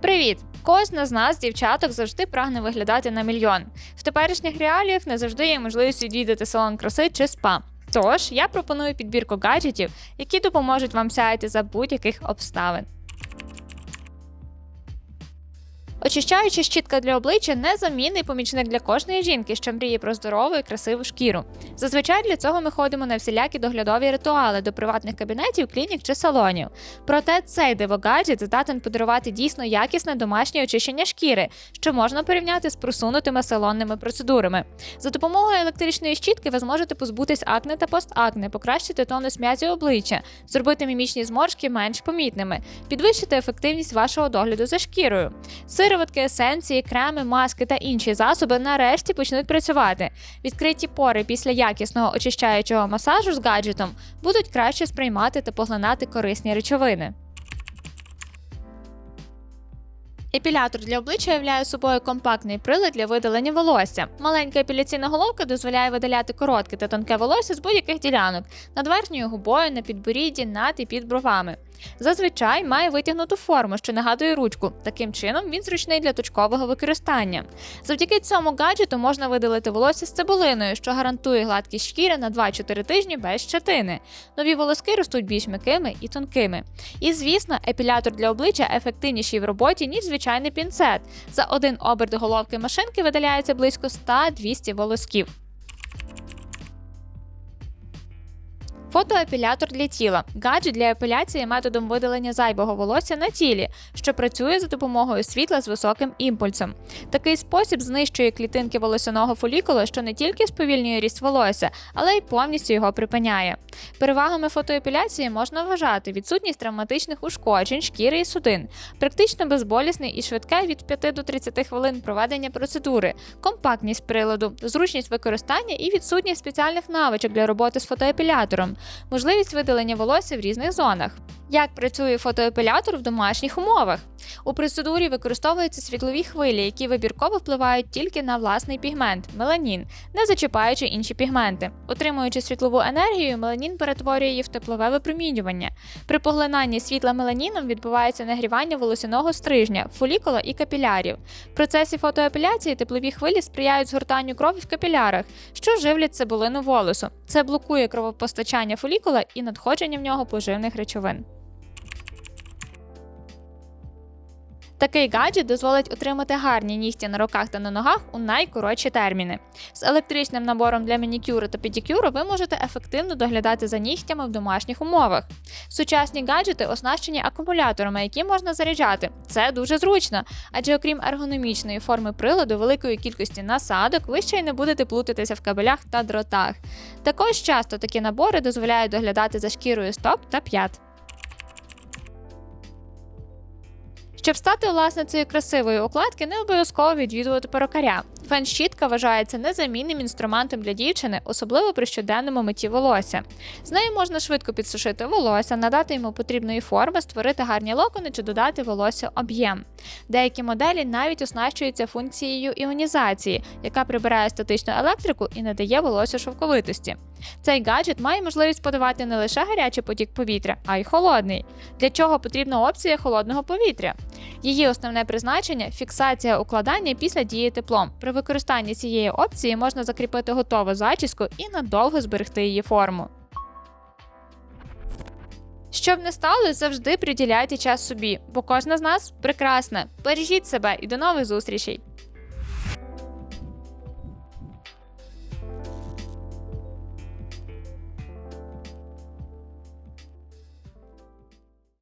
Привіт! Кожна з нас, дівчаток, завжди прагне виглядати на мільйон. В теперішніх реаліях не завжди є можливість відвідати салон краси чи спа. Тож я пропоную підбірку гаджетів, які допоможуть вам сяяти за будь-яких обставин. Очищаюча щітка для обличчя незамінний помічник для кожної жінки, що мріє про здорову і красиву шкіру. Зазвичай для цього ми ходимо на всілякі доглядові ритуали до приватних кабінетів, клінік чи салонів. Проте цей дивогаджет здатен подарувати дійсно якісне домашнє очищення шкіри, що можна порівняти з просунутими салонними процедурами. За допомогою електричної щітки ви зможете позбутись акне та постакне, покращити тонус м'язів обличчя, зробити мімічні зморшки менш помітними, підвищити ефективність вашого догляду за шкірою. Сироватки, есенції, креми, маски та інші засоби нарешті почнуть працювати. Відкриті пори після якісного очищаючого масажу з гаджетом будуть краще сприймати та поглинати корисні речовини. Епілятор для обличчя являє собою компактний прилад для видалення волосся. Маленька епіляційна головка дозволяє видаляти коротке та тонке волосся з будь-яких ділянок над верхньою губою, на підборідді, над і під бровами. Зазвичай має витягнуту форму, що нагадує ручку. Таким чином він зручний для точкового використання. Завдяки цьому гаджету можна видалити волосся з цибулиною, що гарантує гладкість шкіри на 2-4 тижні без щетини. Нові волоски ростуть більш м'якими і тонкими. І звісно, епілятор для обличчя ефективніший в роботі, ніж звичайний пінцет. За один оберт головки машинки видаляється близько 100-200 волосків. Фотоепілятор для тіла гаджет для епіляції методом видалення зайвого волосся на тілі, що працює за допомогою світла з високим імпульсом. Такий спосіб знищує клітинки волосяного фолікула, що не тільки сповільнює ріст волосся, але й повністю його припиняє. Перевагами фотоепіляції можна вважати відсутність травматичних ушкоджень, шкіри і судин, практично безболісне і швидке від 5 до 30 хвилин проведення процедури, компактність приладу, зручність використання і відсутність спеціальних навичок для роботи з фотоепілятором, можливість видалення волосся в різних зонах. Як працює фотоепілятор в домашніх умовах? У процедурі використовуються світлові хвилі, які вибірково впливають тільки на власний пігмент меланін, не зачіпаючи інші пігменти. Отримуючи світлову енергію, меланін перетворює її в теплове випромінювання. При поглинанні світла меланіном відбувається нагрівання волосяного стрижня, фолікула і капілярів. В процесі фотоепіляції теплові хвилі сприяють згортанню крові в капілярах, що живлять цибулину волосу. Це блокує кровопостачання фолікула і надходження в нього поживних речовин. Такий гаджет дозволить отримати гарні нігті на руках та на ногах у найкоротші терміни. З електричним набором для манікюру та педикюру ви можете ефективно доглядати за нігтями в домашніх умовах. Сучасні гаджети оснащені акумуляторами, які можна заряджати. Це дуже зручно, адже окрім ергономічної форми приладу, великої кількості насадок, ви ще й не будете плутатися в кабелях та дротах. Також часто такі набори дозволяють доглядати за шкірою стоп та п'ят. Щоб стати власницею красивої укладки, не обов'язково відвідувати перукаря. Фен-щітка вважається незамінним інструментом для дівчини, особливо при щоденному митті волосся. З нею можна швидко підсушити волосся, надати йому потрібної форми, створити гарні локони чи додати волосся об'єм. Деякі моделі навіть оснащуються функцією іонізації, яка прибирає статичну електрику і надає волосся шовковитості. Цей гаджет має можливість подавати не лише гарячий потік повітря, а й холодний. Для чого потрібна опція холодного повітря? Її основне призначення фіксація укладання після дії теплом. При використанні цієї опції можна закріпити готову зачіску і надовго зберегти її форму. Щоб не сталося, завжди приділяйте час собі, бо кожна з нас прекрасна. Бережіть себе і до нових зустрічей!